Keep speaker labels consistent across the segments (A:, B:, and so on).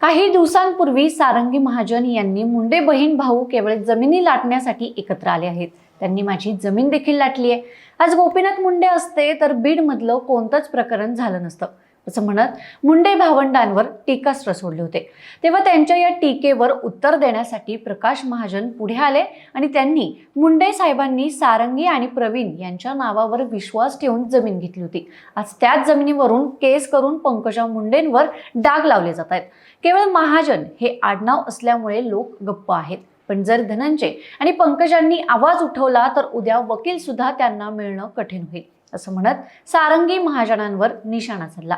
A: काही दिवसांपूर्वी सारंगी महाजन यांनी मुंडे बहीण भाऊ केवळ जमिनी लाटण्यासाठी एकत्र आले आहेत. त्यांनी माझी जमीन देखील लाटली आहे. आज गोपीनाथ मुंडे असते तर बीडमधलं कोणतंच प्रकरण झालं नसतं. असं म्हणत मुंडे भावंडांवर टीकास्त्र सोडले होते. तेव्हा त्यांच्या या टीकेवर उत्तर देण्यासाठी प्रकाश महाजन पुढे आले आणि त्यांनी मुंडे साहेबांनी सारंगी आणि प्रवीण यांच्या नावावर विश्वास ठेवून जमीन घेतली होती. आज त्याच जमिनीवरून केस करून पंकजा मुंडेंवर डाग लावले जात आहेत. केवळ महाजन हे आडनाव असल्यामुळे लोक गप्प आहेत. पण जर धनंजय आणि पंकजांनी आवाज उठवला तर उद्या वकील सुद्धा त्यांना मिळणं कठीण होईल असं म्हणत सारंगी महाजनांवर निशाणा चालला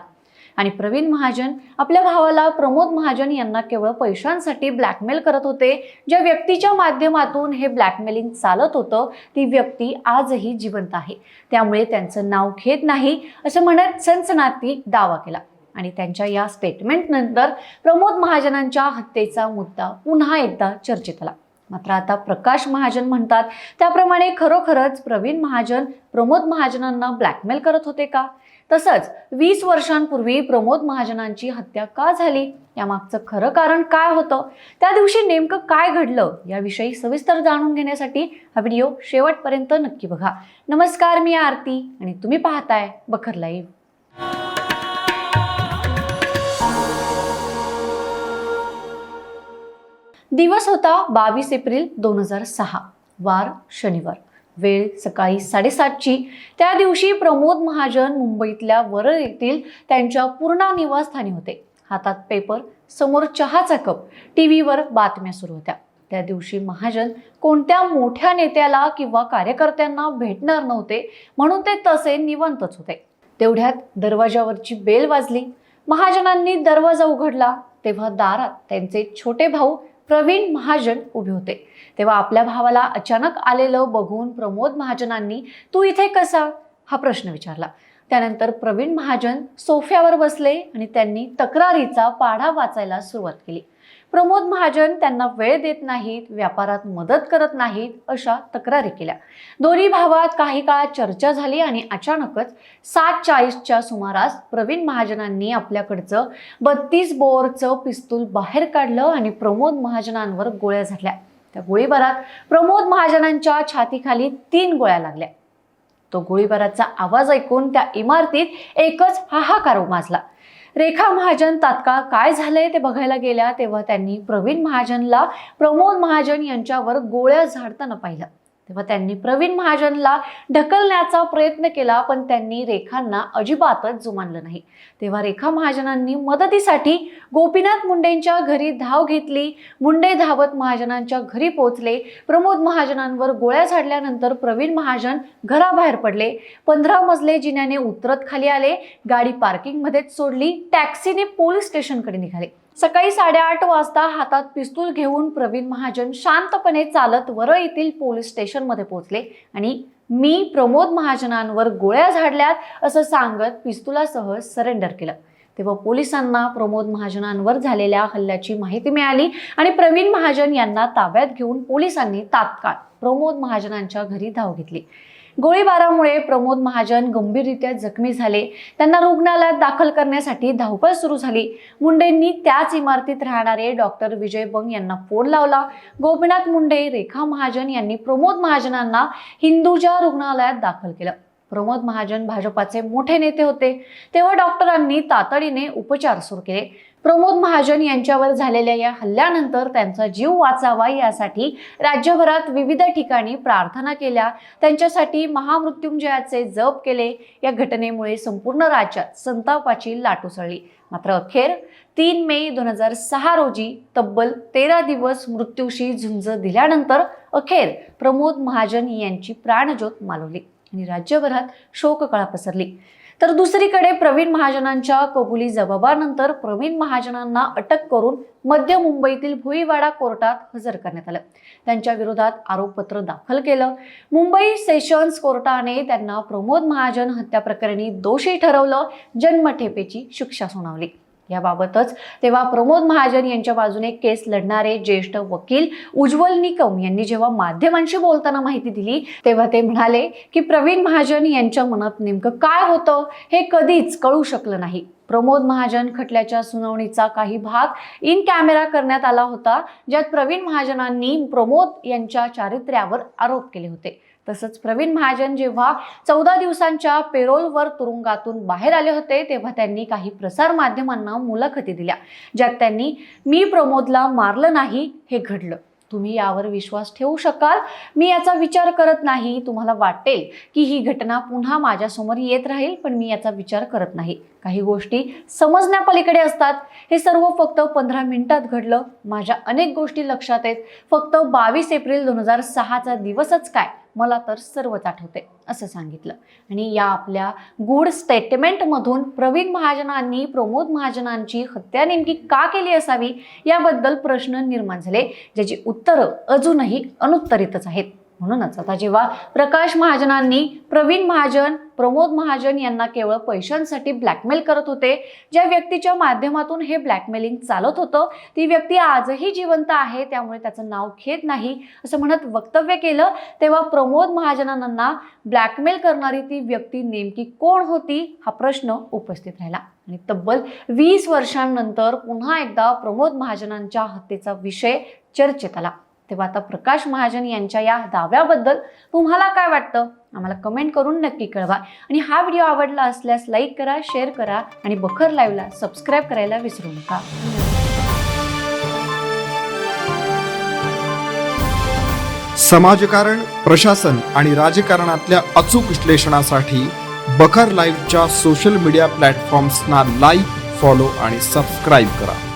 A: आणि प्रवीण महाजन आपल्या भावाला प्रमोद महाजन यांना केवळ पैशांसाठी ब्लॅकमेल करत होते. ज्या व्यक्तीच्या माध्यमातून हे ब्लॅकमेलिंग चालत होतं ती व्यक्ती आजही जिवंत आहे. त्यामुळे त्यांचं नाव घेत नाही असं म्हणत सनसनाती दावा केला. आणि त्यांच्या या स्टेटमेंटनंतर प्रमोद महाजनांच्या हत्येचा मुद्दा पुन्हा एकदा चर्चेत आला. मात्र आता प्रकाश महाजन म्हणतात त्याप्रमाणे खरोखरच प्रवीण महाजन प्रमोद महाजनांना ब्लॅकमेल करत होते का? तसंच वीस वर्षांपूर्वी प्रमोद महाजनांची हत्या का झाली? यामागचं खरं कारण काय होतं? त्या दिवशी नेमकं काय घडलं? याविषयी सविस्तर जाणून घेण्यासाठी हा व्हिडिओ शेवटपर्यंत नक्की बघा. नमस्कार मी आरती आणि तुम्ही पाहताय बखर लाईव्ह. दिवस होता बावीस एप्रिल दोन हजार सहा वार शनिवार. वेळ सकाळी साडेसातची. त्या दिवशी प्रमोद महाजन मुंबईतल्या वरळ येथील त्यांच्या पूर्णा निवासस्थानी होते. हातात पेपर समोर चहाचा कप टी व्हीवर बातम्या सुरू होत्या. त्या दिवशी महाजन कोणत्या मोठ्या नेत्याला किंवा कार्यकर्त्यांना भेटणार नव्हते म्हणून ते तसे निवांतच होते. तेवढ्यात दरवाजावरची बेल वाजली. महाजनांनी दरवाजा उघडला. तेव्हा दारात त्यांचे छोटे भाऊ प्रवीण महाजन उभे होते. तेव्हा आपल्या भावाला अचानक आलेलं बघून प्रमोद महाजनांनी तू इथे कसा? हा प्रश्न विचारला. त्यानंतर प्रवीण महाजन सोफ्यावर बसले आणि त्यांनी तक्रारीचा पाढा वाचायला सुरुवात केली. प्रमोद महाजन त्यांना वेळ देत नाहीत व्यापारात मदत करत नाहीत अशा तक्रारी केल्या. दोन्ही भावात काही काळात चर्चा झाली आणि अचानकच सात चाळीसच्या सुमारास प्रवीण महाजनांनी आपल्याकडचं बत्तीस बोअरचं पिस्तूल बाहेर काढलं आणि प्रमोद महाजनांवर गोळ्या झाडल्या. त्या गोळीबारात प्रमोद महाजनांच्या छातीखाली तीन गोळ्या लागल्या. तो गोळीबाराचा आवाज ऐकून त्या इमारतीत एकच हाहाकार उमाजला. रेखा महाजन तात्काळ काय झालंय ते बघायला गेल्या तेव्हा त्यांनी प्रवीण महाजनला प्रमोद महाजन यांच्यावर गोळ्या झाडताना पाहिलं. तेव्हा त्यांनी प्रवीण महाजनला ढकलण्याचा प्रयत्न केला पण त्यांनी रेखांना अजिबातच जुमानलं नाही. तेव्हा रेखा महाजनांनी मदतीसाठी गोपीनाथ मुंडेंच्या घरी धाव घेतली. मुंडे धावत महाजनांच्या घरी पोहोचले. प्रमोद महाजनांवर गोळ्या झाडल्यानंतर प्रवीण महाजन घराबाहेर पडले. पंधरा मजले जिन्याने उतरत खाली आले. गाडी पार्किंगमध्येच सोडली. टॅक्सीने पोलीस स्टेशनकडे निघाले. सकाळी साडेआठ वाजता हातात पिस्तूल घेऊन प्रवीण महाजन शांतपणे चालत वरळ येथील पोलीस स्टेशनमध्ये पोहोचले. आणि मी प्रमोद महाजनांवर गोळ्या झाडल्यात असं सांगत पिस्तुलासह सरेंडर केलं. तेव्हा पोलिसांना प्रमोद महाजनांवर झालेल्या हल्ल्याची माहिती मिळाली आणि प्रवीण महाजन यांना ताब्यात घेऊन पोलिसांनी तात्काळ प्रमोद महाजनांच्या घरी धाव घेतली. गोळीबारामुळे प्रमोद महाजन गंभीररित्या जखमी झाले. त्यांना रुग्णालयात दाखल करण्यासाठी धावपळ सुरू झाली. मुंडेंनी त्याच इमारतीत राहणारे डॉक्टर विजय बंग यांना फोन लावला. गोपीनाथ मुंडे रेखा महाजन यांनी प्रमोद महाजनांना हिंदूजा रुग्णालयात दाखल केलं. प्रमोद महाजन भाजपाचे मोठे नेते होते. तेव्हा डॉक्टरांनी तातडीने उपचार सुरू केले. प्रमोद महाजन यांच्यावर झालेल्या या हल्ल्यानंतर त्यांचा जीव वाचावा यासाठी राज्यभरात विविध ठिकाणी प्रार्थना केल्या. त्यांच्यासाठी महामृत्युंजयाचे जप केले. या घटनेमुळे संपूर्ण राज्यात संतापाची लाट उसळली. मात्र अखेर तीन मे दोन हजार सहा रोजी तब्बल तेरा दिवस मृत्यूशी झुंज दिल्यानंतर अखेर प्रमोद महाजन यांची प्राणज्योत मालवली आणि राज्यभरात शोककळा पसरली. तर दुसरीकडे प्रवीण महाजनांच्या कबुली जबाबानंतर प्रवीण महाजनांना अटक करून मध्य मुंबईतील भुईवाडा कोर्टात हजर करण्यात आलं. त्यांच्या विरोधात आरोपपत्र दाखल केलं. मुंबई सेशन्स कोर्टाने त्यांना प्रमोद महाजन हत्या प्रकरणी दोषी ठरवलं. जन्मठेपेची शिक्षा सुनावली. याबाबतच तेव्हा प्रमोद महाजन यांच्या बाजूने केस लढणारे ज्येष्ठ वकील उज्ज्वल निकम यांनी जेव्हा माध्यमांशी बोलताना माहिती दिली तेव्हा ते म्हणाले की प्रवीण महाजन यांच्या मनात नेमकं काय होतं हे कधीच कळू शकलं नाही. प्रमोद महाजन खटल्याच्या सुनावणीचा काही भाग इन कॅमेरा करण्यात आला होता ज्यात प्रवीण महाजनांनी प्रमोद यांच्या चारित्र्यावर आरोप केले होते. तसंच प्रवीण महाजन जेव्हा चौदा दिवसांच्या पेरोलवर तुरुंगातून बाहेर आले होते तेव्हा त्यांनी काही प्रसार माध्यमांना मुलाखती दिल्या ज्यात त्यांनी मी प्रमोदला मारलं नाही हे घडलं. तुम्ही यावर विश्वास ठेवू शकाल? मी याचा विचार करत नाही. तुम्हाला वाटेल की ही घटना पुन्हा माझ्यासमोर येत राहील पण मी याचा विचार करत नाही. काही गोष्टी समजण्यापलीकडे असतात. हे सर्व फक्त पंधरा मिनिटात घडलं. माझ्या अनेक गोष्टी लक्षात आहेत. फक्त बावीस एप्रिल दोन हजार सहाचा दिवसच काय? मला तर सर्वच आठवते असं सांगितलं. आणि या आपल्या गुड स्टेटमेंटमधून प्रवीण महाजनांनी प्रमोद महाजनांची हत्या नेमकी का केली असावी याबद्दल प्रश्न निर्माण झाले ज्याची उत्तरं अजूनही अनुत्तरितच आहेत. म्हणूनच आता जेव्हा प्रकाश महाजनांनी प्रवीण महाजन प्रमोद महाजन यांना केवळ पैशांसाठी ब्लॅकमेल करत होते ज्या व्यक्तीच्या माध्यमातून हे ब्लॅकमेलिंग चालत होतं ती व्यक्ती आजही जिवंत आहे त्यामुळे त्याचं नाव घेत नाही असं म्हणत वक्तव्य केलं तेव्हा प्रमोद महाजनांना ब्लॅकमेल करणारी ती व्यक्ती नेमकी कोण होती हा प्रश्न उपस्थित राहिला. आणि तब्बल वीस वर्षांनंतर पुन्हा एकदा प्रमोद महाजनांच्या हत्येचा विषय चर्चेत आला. तेव्हा आता प्रकाश महाजन यांच्या या दाव्याबद्दल तुम्हाला काय वाटतं? आम्हाला कमेंट करून नक्की कळवा. आणि हा व्हिडिओ आवडला असल्यास लाईक करा शेअर करा आणि बखर लाईव्हला सबस्क्राईब करायला विसरू नका.
B: समाजकारण प्रशासन आणि राजकारणातल्या अचूक विश्लेषणासाठी बखर लाईव्हच्या सोशल मीडिया प्लॅटफॉर्म्सना लाईक फॉलो आणि सबस्क्राईब करा.